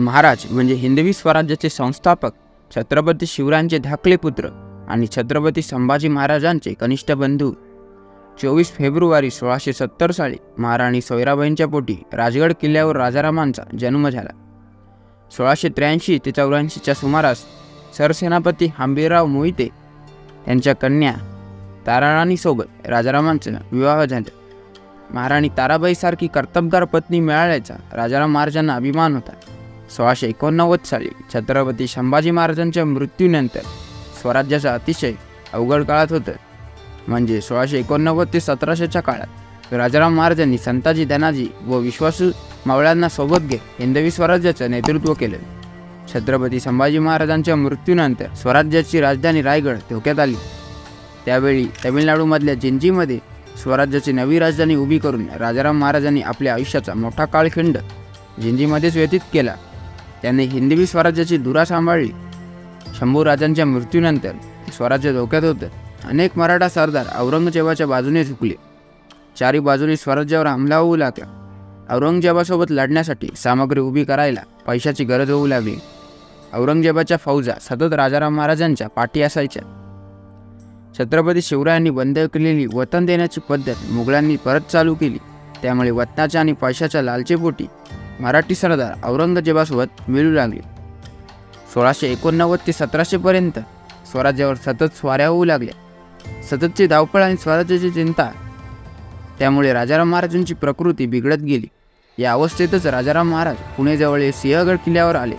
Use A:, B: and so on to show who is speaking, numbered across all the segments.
A: महाराज म्हणजे हिंदवी स्वराज्याचे संस्थापक छत्रपती शिवरायांचे धाकले पुत्र आणि छत्रपती संभाजी महाराजांचे कनिष्ठ बंधू. चोवीस फेब्रुवारी सोळाशे सत्तर साली महाराणी सोयराबाईंच्या पोटी राजगड किल्ल्यावर राजारामांचा जन्म झाला. सोळाशे त्र्याऐंशी ते चौऱ्याऐंशीच्या सुमारास सरसेनापती हांबीरराव मोहिते यांच्या कन्या ताराराणीसोबत राजारामांचा विवाह झाला. महाराणी ताराबाईसारखी कर्तबगार पत्नी मिळाल्याचा राजाराम महाराजांना अभिमान होता. सोळाशे एकोणनव्वद साली छत्रपती संभाजी महाराजांच्या मृत्यूनंतर स्वराज्याचा अतिशय अवघड काळात होतं. म्हणजे सोळाशे एकोणनव्वद ते सतराशेच्या काळात राजाराम महाराजांनी संताजी धनाजी व विश्वासू मावळ्यांना सोबत घेत हिंदवी स्वराज्याचं नेतृत्व केलं. छत्रपती संभाजी महाराजांच्या मृत्यूनंतर स्वराज्याची राजधानी रायगड धोक्यात आली. त्यावेळी तमिळनाडूमधल्या जिंजीमध्ये स्वराज्याची नवी राजधानी उभी करून राजाराम महाराजांनी आपल्या आयुष्याचा मोठा काळखिंड जिंजीमध्येच व्यतीत केला. त्यांनी हिंदवी स्वराज्याची धुरा सांभाळली. शंभू राजांच्या मृत्यूनंतर स्वराज्य धोक्यात होतं. अनेक मराठा सरदार औरंगजेबाच्या बाजूने झुकले. चारी बाजूने स्वराज्यावर हमला होऊ लागला. औरंगजेबासोबत लढण्यासाठी सामग्री उभी करायला पैशाची गरज होऊ लागली. औरंगजेबाच्या फौजा सतत राजाराम महाराजांच्या पाठी असायच्या. छत्रपती शिवरायांनी बंद केलेली वतन देण्याची पद्धत मुघलांनी परत चालू केली. त्यामुळे वतनाच्या आणि पैशाच्या लालचेपोटी मराठी सरदार औरंगजेबासोबत मिळू लागले. सोळाशे एकोणनव्वद ते सतराशेपर्यंत स्वराज्यावर सतत स्वाऱ्या होऊ लागल्या. सततची धावपळ आणि स्वराज्याची चिंता त्यामुळे राजाराम महाराजांची प्रकृती बिघडत गेली. या अवस्थेतच राजाराम महाराज पुणेजवळील सिंहगड किल्ल्यावर आले.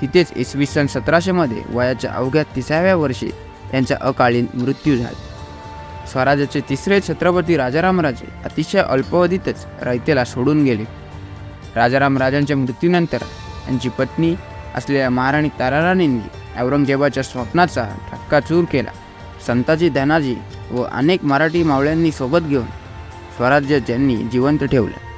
A: तिथेच इसवी सन सतराशेमध्ये वयाच्या अवघ्या तिसाव्या वर्षी त्यांचा अकालीन मृत्यू झाला. स्वराज्याचे तिसरे छत्रपती राजारामराजे अतिशय अल्पावधीतच रयतेला सोडून गेले. राजाराम राजांच्या मृत्यूनंतर त्यांची पत्नी असलेल्या महाराणी ताराराणींनी औरंगजेबाच्या स्वप्नाचा ठक्काचूर केला. संताजी धनाजी व अनेक मराठी मावळ्यांनी सोबत घेऊन स्वराज्य त्यांनी जिवंत ठेवलं.